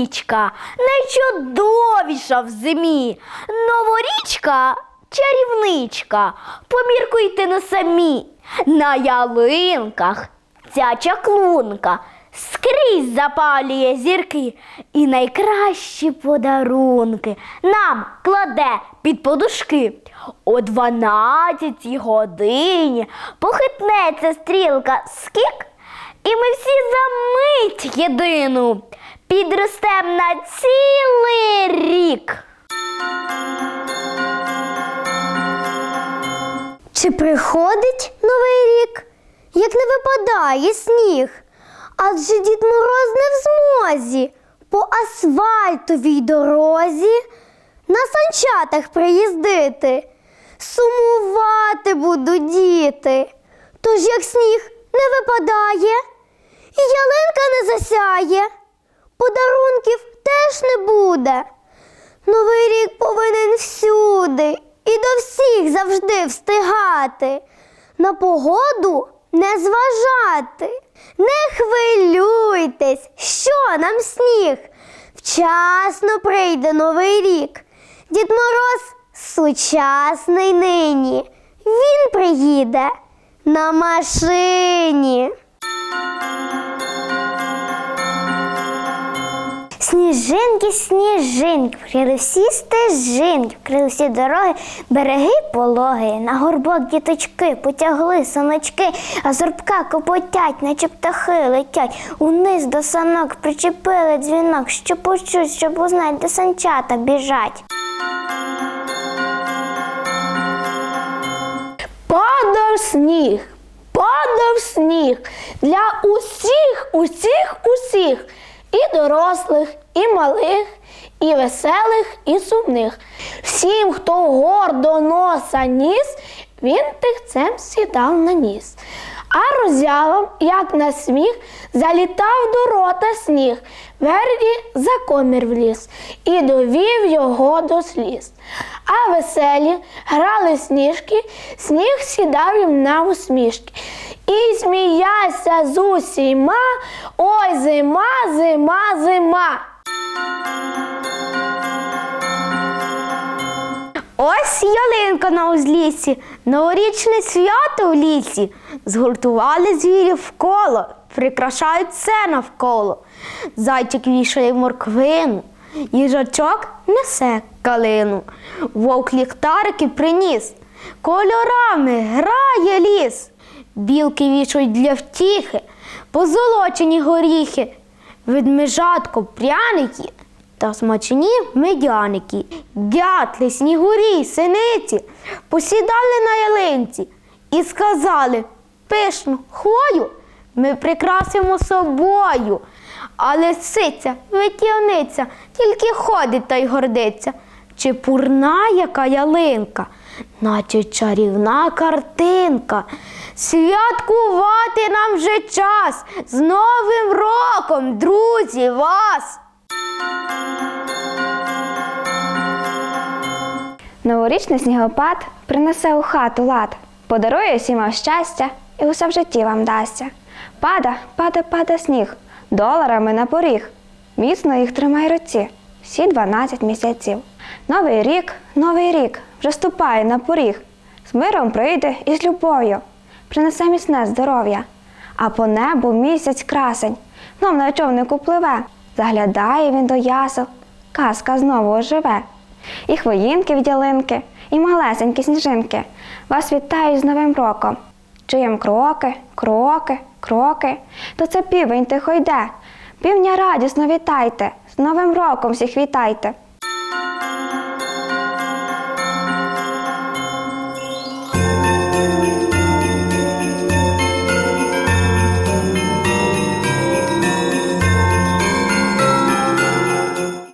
Новорічка, найчудовіша в зимі. Новорічка, чарівничка, поміркуйте на самі. На ялинках ця чаклунка скрізь запалює зірки і найкращі подарунки нам кладе під подушки. О 12 годині похитнеться стрілка скік, і ми всі за мить єдину підростем на цілий рік. Чи приходить новий рік, як не випадає сніг? Адже Дід Мороз не в змозі по асфальтовій дорозі на санчатах приїздити. Сумувати будуть діти. Тож як сніг не випадає, і ялинка не засяє, подарунків теж не буде. Новий рік повинен всюди і до всіх завжди встигати. На погоду не зважати. Не хвилюйтесь, що нам сніг. Вчасно прийде новий рік. Дід Мороз сучасний нині. Він приїде на машині. Сніжинки, сніжинки, вкрили всі стежинки, вкрили всі дороги, береги пологи, на горбок діточки потягли саночки, а зорбка копотять, наче птахи летять. Униз до санок причепили дзвінок, що почуть, щоб узнать, де санчата біжать. Падав сніг, падав сніг для усіх, усіх, усіх, і дорослих, і малих, і веселих, і сумних. Всім, хто гордо носа ніс, він тихцем сідав на ніс. А роззявам, як на сміх, залітав до рота сніг, Верді за комір вліз і довів його до сліз. А веселі грали сніжки, сніг сідав їм на усмішки. І сміявся з усіма, ой, зима, зима, зима. Ось ялинка на узліссі, новорічне свято в лісі. Згуртували звірів в коло, прикрашають все навколо. Зайчик вішає морквину, їжачок несе калину. Вовк ліхтарики приніс, кольорами грає ліс. Білки вішають для втіхи, позолочені горіхи, ведмежатко пряники та смачні медяники. Дятли, снігурі, синиці посідали на ялинці і сказали пишну хвою ми прикрасимо собою. А лисиця, витівниця, тільки ходить та й гордиться. Чи пурна яка ялинка, наче чарівна картинка. Святкувати нам вже час з Новим роком, друзі, вас! Новорічний снігопад принесе у хату лад, подарує вам щастя і усе в житті вам дасться. Пада, пада, пада сніг, доларами на поріг. Міцно їх тримай руці, всі 12 місяців. Новий рік, новий рік вже ступає на поріг. З миром прийде і з любов'ю, принесе міцне здоров'я. А по небу місяць красень, знов на човнику пливе, заглядає він до ясел, казка знову оживе. І хвоїнки від ялинки, і малесенькі сніжинки вас вітають з Новим роком. Чуєм кроки, кроки, кроки, то це півень тихо йде. Півня радісно вітайте, з Новим роком всіх вітайте.